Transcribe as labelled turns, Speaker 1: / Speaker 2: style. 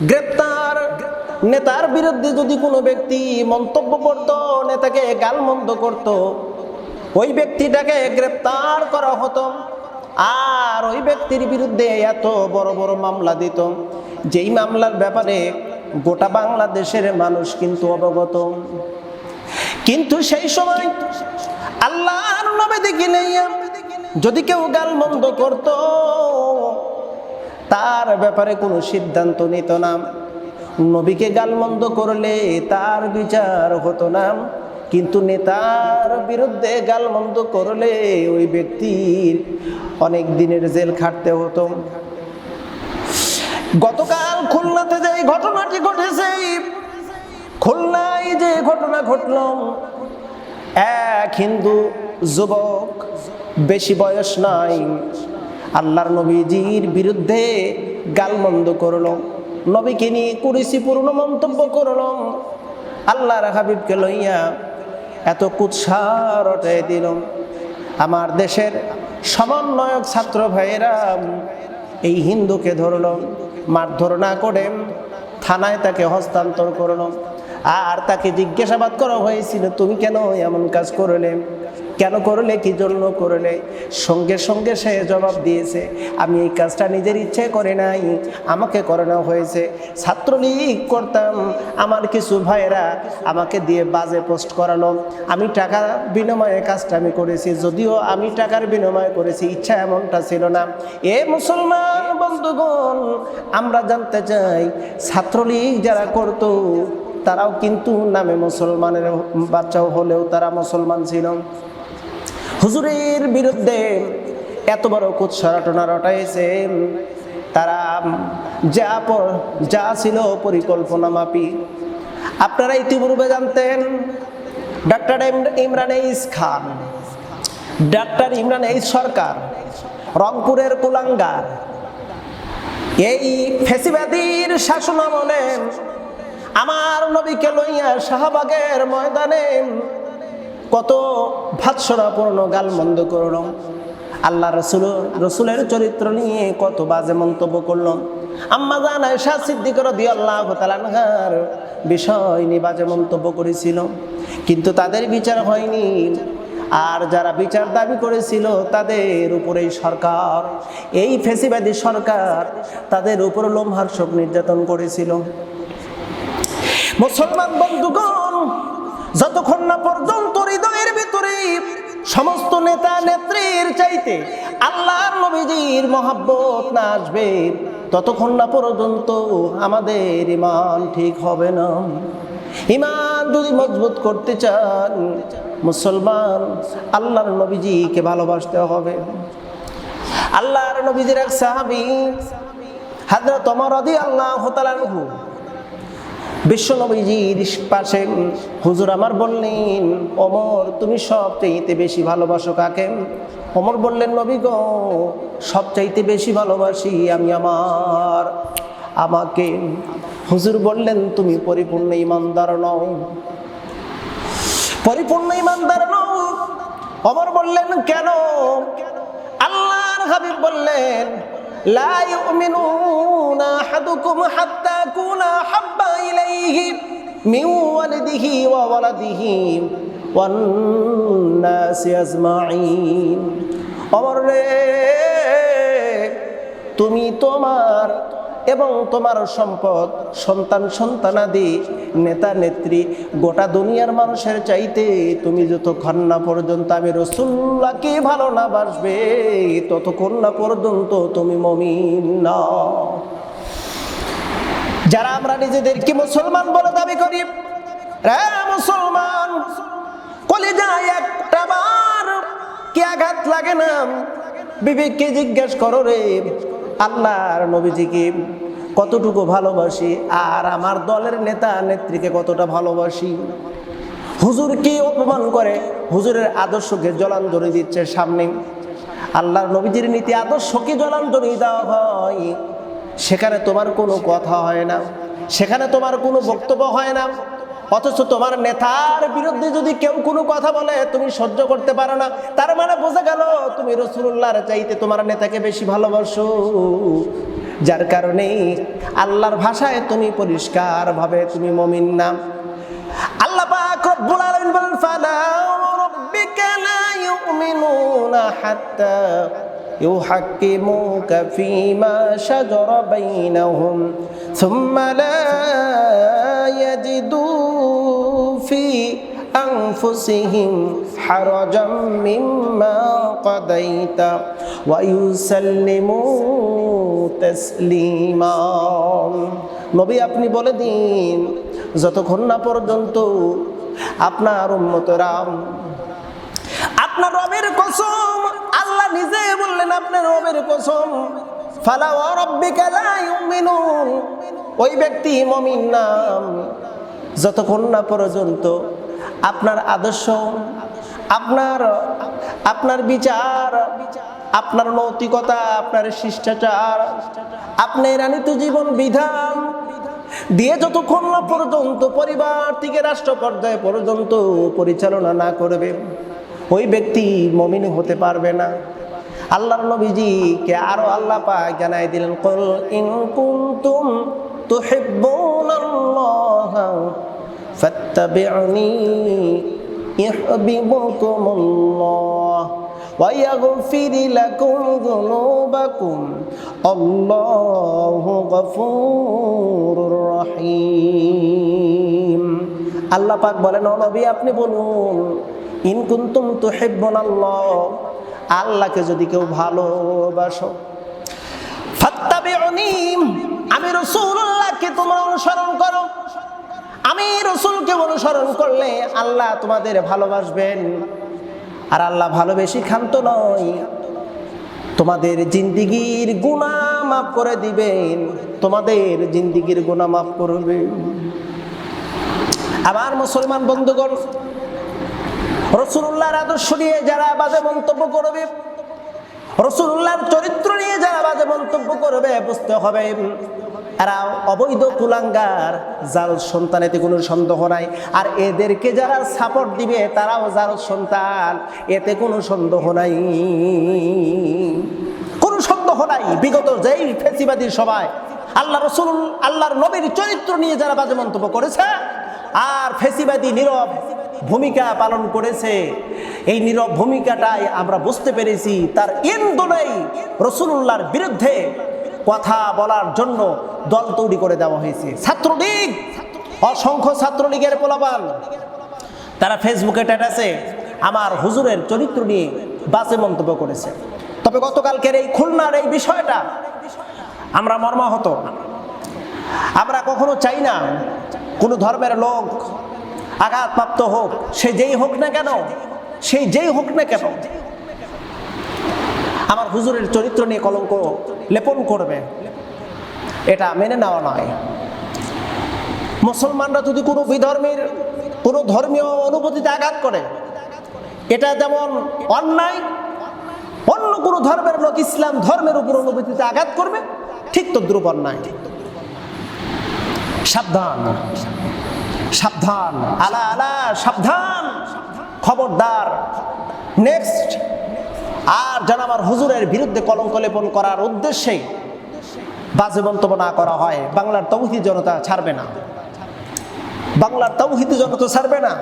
Speaker 1: গ্রেপ্তার নেতার বিরুদ্ধে যদি কোনো ব্যক্তি মন্তব্য করত, নেতাকে গালমন্দ করত, ওই ব্যক্তিটাকে গ্রেপ্তার করা হতো আর ওই ব্যক্তির বিরুদ্ধে এত বড় বড় মামলা দিত, যেই মামলার ব্যাপারে গোটা বাংলাদেশের মানুষ কিন্তু অবগত। কিন্তু সেই সময় আল্লাহ যদি কেউ গাল মন্দ করত তার ব্যাপারে কোনো সিদ্ধান্ত নিত না। নবীকে গালমন্দ করলে তার বিচার হতো না। কিন্তু নেতার বিরুদ্ধে গালমন্দ করলে ওই ব্যক্তির অনেক দিনের জেল খাটতে হতো। গতকাল খুলনাতে যে ঘটনাটি ঘটেছে, খুলনায় যে ঘটনা ঘটল, এক হিন্দু যুবক, বেশি বয়স নাই আল্লাহর নবীজির বিরুদ্ধে গালমন্দ করল, নবীকে নিয়ে কুড়িসি পূর্ণ মন্তব্য করল। আল্লাহর হাবিবকে লইয়া এত কুৎসার রটাই দিল। আমার দেশের সমন্বয়ক ছাত্র ভাইয়েরা, এই হিন্দুকে ধরল, মারধর না করে থানায় তাকে হস্তান্তর করল। আর তাকে জিজ্ঞাসাবাদ করা হয়েছিল, তুমি কেন এমন কাজ করলে? কেন করলে, কি জন্য করলে? সঙ্গে সঙ্গে সে জবাব দিয়েছে, আমি এই কাজটা নিজের ইচ্ছে করে নাই, আমাকে করানো হয়েছে। ছাত্রলীগ করতাম, আমার কিছু ভাইয়েরা আমাকে দিয়ে বাজে পোস্ট করালো। আমি টাকা বিনিময়ে কাজটা আমি করেছি, যদিও আমি টাকার বিনিময় করেছি, ইচ্ছা এমনটা ছিল না। এ মুসলমান বন্ধুগণ, আমরা জানতে চাই, ছাত্রলীগ যারা করতো, তারাও কিন্তু নামে মুসলমানের বাচ্চাও হলেও তারা মুসলমান ছিল। হুজুরের বিরুদ্ধে এত বড় কুৎসরাটনা রটাইছে। তারা যা যা ছিল পরিকল্পনা মাপি আপনারা ইতিপূর্বে জানতেন doctor Imran H Khan, doctor Imran H Sarkar, রংপুরের কুলাঙ্গার। এই ফেসিবাদীর শাসন আমার নবীকে লইয়া শাহবাগের ময়দানে কত ভাৎসরাপূর্ণ গালমন্দ করল আল্লাহ রসুল, রসুলের চরিত্র নিয়ে কত বাজে মন্তব্য করল। আম্মা জান আয়সা সিদ্দিকর দিয়ে আল্লাহ তালানহার বিষয় নিয়ে বাজে মন্তব্য করেছিল। কিন্তু তাদের বিচার হয়নি। আর যারা বিচার দাবি করেছিল, তাদের উপরে সরকার, এই ফেসিবাদী সরকার তাদের উপর লোমহার্ষক নির্যাতন করেছিল। মুসলমান বন্ধুগণ, যতক্ষণ না পর্যন্ত সমস্ত নেতা নেত্রীর চাইতে আল্লাহর নবীজির মহাব্বত না আসবে। ততক্ষণ না পর্যন্ত আমাদের ইমান ঠিক হবে না। ইমান যদি মজবুত করতে চান, মুসলমান আল্লাহর নবীজিকে ভালোবাসতে হবে। আল্লাহর নবীজির এক সাহাবি হাজরত তোমার অধি আল্লাহ তালানহু বিশ্বনবীজির পাশে হুজুর আমার বললেন অমর তুমি সবচাইতে বেশি ভালোবাসো কাকে? অমর বললেন, নবী গো, সবচাইতে বেশি ভালোবাসি আমি আমার আমাকে। হুজুর বললেন, তুমি পরিপূর্ণ ইমানদার নও। পরিপূর্ণ ইমানদার নও। অমর বললেন, কেন? আল্লাহর হাবিব বললেন, লা ইউমিনুনা আহাদুকুম হাত্তা أكون أحب إليه من ولده وولده والناس أجمعين অমর রে তুমি তোমার এবং তোমার সম্পদ সন্তান সন্তানাদি নেতা নেত্রী গোটা দুনিয়ার মানুষের চাইতে তুমি যতক্ষণ না পর্যন্ত আমি রসুল্লাহকে ভালো না বাসবে ততক্ষণ না পর্যন্ত তুমি মমিন না যারা আমরা নিজেদেরকে মুসলমান বলে দাবি করি, রে মুসলমান, কলিজায় একটা বার কি আঘাত লাগে না? বিবেককে জিজ্ঞেস করো রে, আল্লাহর নবীজিকে কতটুকু ভালোবাসি? আর আমার দলের নেতা নেত্রীকে কতটা ভালোবাসি? হুজুরকে অপমান করে? হুজুরের আদর্শকে জলাঞ্জলি দিচ্ছে সামনে। আল্লাহর নবীজির নীতি আদর্শকে জলাঞ্জলি দেওয়া হয়। সেখানে তোমার কোনো কথা হয় না, সেখানে তোমার কোনো বক্তব্য হয় না। অথচ তোমার নেতার বিরুদ্ধে যদি কেউ কোনো কথা বলে, তুমি সহ্য করতে পারো না। তার মানে বোঝা গেল, তুমি রসুল্লাহর চাইতে তোমার নেতাকে বেশি ভালোবাসো। যার কারণে আল্লাহর ভাষায় তুমি পরিষ্কারভাবে তুমি মমিন না। আল্লাহ يحكموك فيما شجر بينهم ثم لا يجدوا في أنفسهم حرجا مما قضيت ويسلموا تسليما নবী আপনি বলে দিন যতক্ষণ না পর্যন্ত আপনার উম্মতরাম আপনার রবের কসম আল্লাহ নিজে বললেন, আপনার রবের কসম। ফালা ওই ব্যক্তি মুমিন নাম যতক্ষণ না পর্যন্ত আপনার আদর্শ, আপনার আপনার বিচার, আপনার নৈতিকতা, আপনার শিষ্টাচার, আপনার আনিত জীবন বিধান দিয়ে যতক্ষণ না পর্যন্ত পরিবার থেকে রাষ্ট্র পর্যায়ে পর্যন্ত পরিচালনা না করবে, ওই ব্যক্তি মমিন হতে পারবে না। আল্লাহর নবীজি কে আরো আল্লাহ পাক জানাই দিলেন কল ইন কুনতুম তুহিব্বুনাল্লাহ ফাত্তাবিউনি ইউহিব্বুকুমুল্লাহ ويغفر لكم ذنوبكم الله غفور رحيم আল্লাহ পাক বলেন ও নবী আপনি বলুন ইন কুনতুম তুহিব্বুনাল্লাহ, আল্লাহকে যদি কেউ ভালোবাসো। আমি রাসূলুল্লাহকে তোমরা অনুসরণ করো। আমি রসুলকে অনুসরণ করলে আল্লাহ তোমাদের ভালোবাসবেন। আর আল্লাহ ভালোবেসে ক্ষান্ত নয়। তোমাদের জিন্দিগির গুণা মাফ করে দিবেন। তোমাদের জিন্দিগির গুণা মাফ করবে আমার মুসলমান বন্ধুগণ রসুল্লাহর আদর্শ নিয়ে যারা বাজে মন্তব্য করবে, রসুল্লাহর চরিত্র নিয়ে যারা বাজে মন্তব্য করবে, বুঝতে হবে এরা অবৈধ কুলাঙ্গার জাল সন্তান এতে কোনো সন্দেহ নাই। আর এদেরকে যারা সাপোর্ট দিবে, তারাও জাল সন্তান, এতে কোনো সন্দেহ নাই। কোনো সন্দেহ নাই। বিগত যেই ফেসিবাদী সবাই আল্লাহ রসুল, আল্লাহর নবীর চরিত্র নিয়ে যারা বাজে মন্তব্য করেছে, আর ফেসিবাদী নীরব ভূমিকা পালন করেছে। এই নীরব ভূমিকাটাই আমরা বুঝতে পেরেছি তার ইন্দোলেই রসুল্লাহর বিরুদ্ধে কথা বলার জন্য দল তৈরি করে দেওয়া হয়েছে। ছাত্রলীগ, অসংখ্য ছাত্রলীগের পোলাপান তারা ফেসবুকে ট্যাটাসে আমার হুজুরের চরিত্র নিয়ে বাসে মন্তব্য করেছে। তবে গতকালকের এই খুলনার এই বিষয়টা আমরা মর্মাহত। আমরা কখনো চাই না কোনো ধর্মের লোক আঘাতপ্রাপ্ত হোক, সে যেই হোক না কেন সেই যেই হোক না কেন, আমার হুজুরের চরিত্র নিয়ে কলঙ্ক লেপন করবে। এটা মেনে নেওয়া নয়। মুসলমানরা যদি কোনো বিধর্মের, কোনো ধর্মীয় অনুভূতিতে আঘাত করে, এটা যেমন অন্যায়, অন্য কোনো ধর্মের লোক ইসলাম ধর্মের উপর অনুভূতিতে আঘাত করবে, ঠিক তো দ্রুপ অন্যায়। সাবধান। সাবধান, আলা আলা, সাবধান। খবরদার। নেক্সট আর যেন আমার হুজুরের বিরুদ্ধে কলঙ্ক লেপন করার উদ্দেশ্যে বাজে মন্তব্য না করা হয়, বাংলার তৌহিদি জনতা ছাড়বে না। বাংলার তৌহিদি জনতা ছাড়বে না।